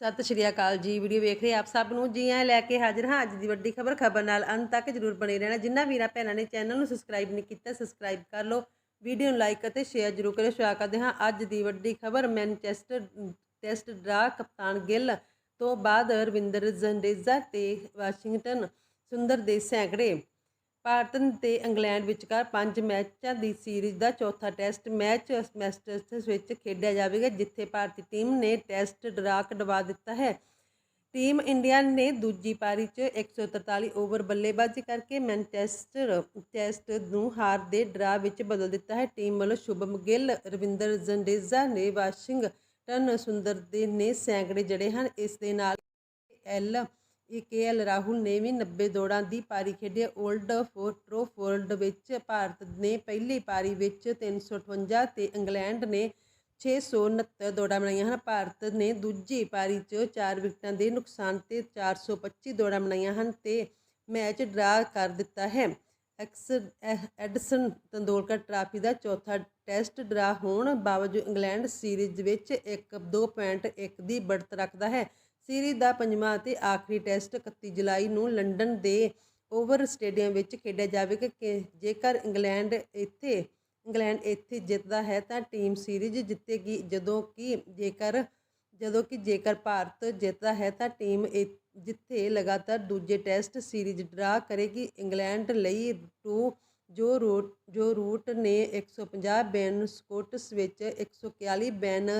ਸਤਿ ਸ਼੍ਰੀ ਅਕਾਲ ਜੀ, ਵੀਡੀਓ ਵੇਖ ਰਹੇ ਆਪ ਸਭ ਨੂੰ? ਜੀ ਆਇਆਂ ਲੈ ਕੇ ਹਾਜ਼ਰ ਹਾਂ ਅੱਜ ਦੀ ਵੱਡੀ ਖਬਰ ਖਬਰ ਨਾਲ ਅੰਤ ਤੱਕ ਜਰੂਰ ਬਣੇ ਰਹਿਣਾ। ਜਿੰਨਾ ਵੀਰਾਂ ਭੈਣਾਂ ਨੇ ਚੈਨਲ ਨੂੰ ਸਬਸਕ੍ਰਾਈਬ ਨਹੀਂ ਕੀਤਾ ਸਬਸਕ੍ਰਾਈਬ ਕਰ ਲਓ, ਵੀਡੀਓ ਨੂੰ ਲਾਈਕ ਅਤੇ ਸ਼ੇਅਰ ਜਰੂਰ ਕਰਿਓ। ਸ਼ੁਰੂ ਕਰਦੇ ਹਾਂ ਅੱਜ ਦੀ ਵੱਡੀ ਖਬਰ ਮੈਨਚੈਸਟਰ ਟੈਸਟ ਡਰਾ ਕਪਤਾਨ ਗਿੱਲ ਤੋਂ ਬਾਅਦ ਰਵਿੰਦਰ ਜੰਡੇਜ਼ਾ ਤੇ ਵਾਸ਼ਿੰਗਟਨ ਸੁੰਦਰ ਦੇ ਸੈਂਕੜੇ ਭਾਰਤ ਤੇ ਇੰਗਲੈਂਡ ਵਿਚਕਾਰ ਪੰਜ ਮੈਚਾਂ ਦੀ ਸੀਰੀਜ਼ ਦਾ ਚੌਥਾ ਟੈਸਟ ਮੈਚ ਮੈਸਟਰਸ ਵਿੱਚ ਖੇਡਿਆ ਜਾਵੇਗਾ, ਜਿੱਥੇ ਭਾਰਤੀ ਟੀਮ ਨੇ ਟੈਸਟ ਡਰਾ ਕਢਵਾ ਦਿੱਤਾ ਹੈ। ਟੀਮ ਇੰਡੀਆ ਨੇ ਦੂਜੀ ਪਾਰੀ 'ਚ 143 ਓਵਰ ਬੱਲੇਬਾਜ਼ੀ ਕਰਕੇ ਮੈਨਚੈਸਟਰ ਟੈਸਟ ਨੂੰ ਹਾਰ ਦੇ ਡਰਾ ਵਿੱਚ ਬਦਲ ਦਿੱਤਾ ਹੈ। ਟੀਮ ਵੱਲੋਂ ਸ਼ੁਭਮ ਗਿੱਲ, ਰਵਿੰਦਰ ਜੰਡੇਜ਼ਾ ਨੇ ਵਾਸ਼ਿੰਗਟਨ ਸੁੰਦਰ ਦੇ ਨੇ ਸੈਂਕੜੇ ਜੜੇ ਹਨ। ਇਸ ਦੇ ਨਾਲ ਐਲ ਕੇਐਲ ਰਾਹੁਲ ਨੇ ਵੀ 90 ਦੌੜਾਂ ਦੀ ਪਾਰੀ ਖੇਡੀ। ਹੈ। ਓਲਡ ਟਰੋਫੋਰਡ ਵਿੱਚ ਭਾਰਤ ਨੇ ਪਹਿਲੀ ਪਾਰੀ ਵਿੱਚ 358 ਤੇ ਇੰਗਲੈਂਡ ਨੇ 669 ਦੌੜਾਂ ਬਣਾਈਆਂ ਹਨ। ਭਾਰਤ ਨੇ ਦੂਜੀ ਪਾਰੀ 'ਚ 4 ਵਿਕਟਾਂ ਦੇ ਨੁਕਸਾਨ ਤੇ 425 ਦੌੜਾਂ ਬਣਾਈਆਂ ਹਨ ਤੇ ਮੈਚ ਡਰਾ ਕਰ ਦਿੱਤਾ ਹੈ। ਐਕਸ ਐ- ਐਡਸਨ ਤੰਦੋਲਕਰ ਟਰਾਫੀ ਦਾ ਚੌਥਾ ਟੈਸਟ ਡਰਾ ਹੋਣ ਬਾਵਜੂਦ ਇੰਗਲੈਂਡ ਸੀਰੀਜ਼ ਵਿੱਚ 1-2.1 ਦੀ ਬੜਤ ਰੱਖਦਾ ਹੈ। ਸੀਰੀਜ਼ ਦਾ ਪੰਜਵਾਂ ਅਤੇ ਆਖਰੀ ਟੈਸਟ 31 ਜੁਲਾਈ ਨੂੰ ਲੰਡਨ ਦੇ ਓਵਰ ਸਟੇਡੀਅਮ ਵਿੱਚ ਖੇਡਿਆ ਜਾਵੇਗਾ ਜੇਕਰ ਇੰਗਲੈਂਡ ਇੱਥੇ ਇੰਗਲੈਂਡ ਇੱਥੇ ਜਿੱਤਦਾ ਹੈ ਤਾਂ ਟੀਮ ਸੀਰੀਜ਼ ਜਿੱਤੇਗੀ। ਜਦੋਂ ਕਿ ਜੇਕਰ, ਜਦੋਂ ਕਿ ਜੇਕਰ ਭਾਰਤ ਜਿੱਤਦਾ ਹੈ ਤਾਂ ਟੀਮ ਇ- ਜਿੱਥੇ ਲਗਾਤਾਰ ਦੂਜੇ ਟੈਸਟ ਸੀਰੀਜ਼ ਡਰਾ ਕਰੇਗੀ। ਇੰਗਲੈਂਡ ਲਈ ਟੂ ਜੋ ਰੂਟ ਜੋ ਰੂਟ ਨੇ 150 ਬੈਨ ਸਕੋਟਸ ਵਿੱਚ 141 ਬੈਨ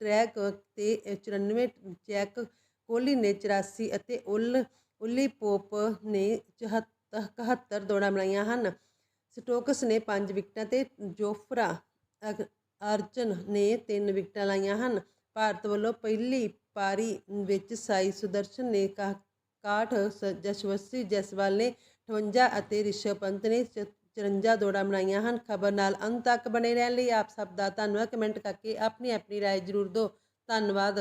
ਟਰੈਕ ਤੇ 94 ਚੈਕ ਕੋਹਲੀ ਨੇ 84 ਅਤੇ ਉਲ ਉਲੀ ਪੋਪ ਨੇ 74 71 ਦੌੜਾਂ ਬਣਾਈਆਂ ਹਨ ਸਟੋਕਸ ਨੇ 5 ਵਿਕਟਾਂ ਤੇ ਜੋਫਰਾ ਅਗ- ਅਰਚਨ ਨੇ 3 ਵਿਕਟਾਂ ਲਾਈਆਂ ਹਨ ਭਾਰਤ ਵੱਲੋਂ ਪਹਿਲੀ ਪਾਰੀ ਵਿੱਚ ਸਾਈ ਸੁਦਰਸ਼ਨ ਨੇ ਕਾ- 61 ਸ- ਜਸਵੰਤੀ ਜੈਸਵਾਲ ਨੇ 58 ਅਤੇ ਰਿਸ਼ਵ ਪੰਤ ਨੇ ਚ- 54 ਦੌੜਾਂ ਬਣਾਈਆਂ ਹਨ ਖਬਰ ਨਾਲ ਅੰਤ ਤੱਕ ਬਣੇ ਰਹਿਣ ਲਈ ਆਪ ਸਭ ਦਾ ਧੰਨਵਾਦ ਕਮੈਂਟ ਕਰਕੇ ਆਪਣੀ ਆਪਣੀ رائے ਜ਼ਰੂਰ ਦਿਓ ਧੰਨਵਾਦ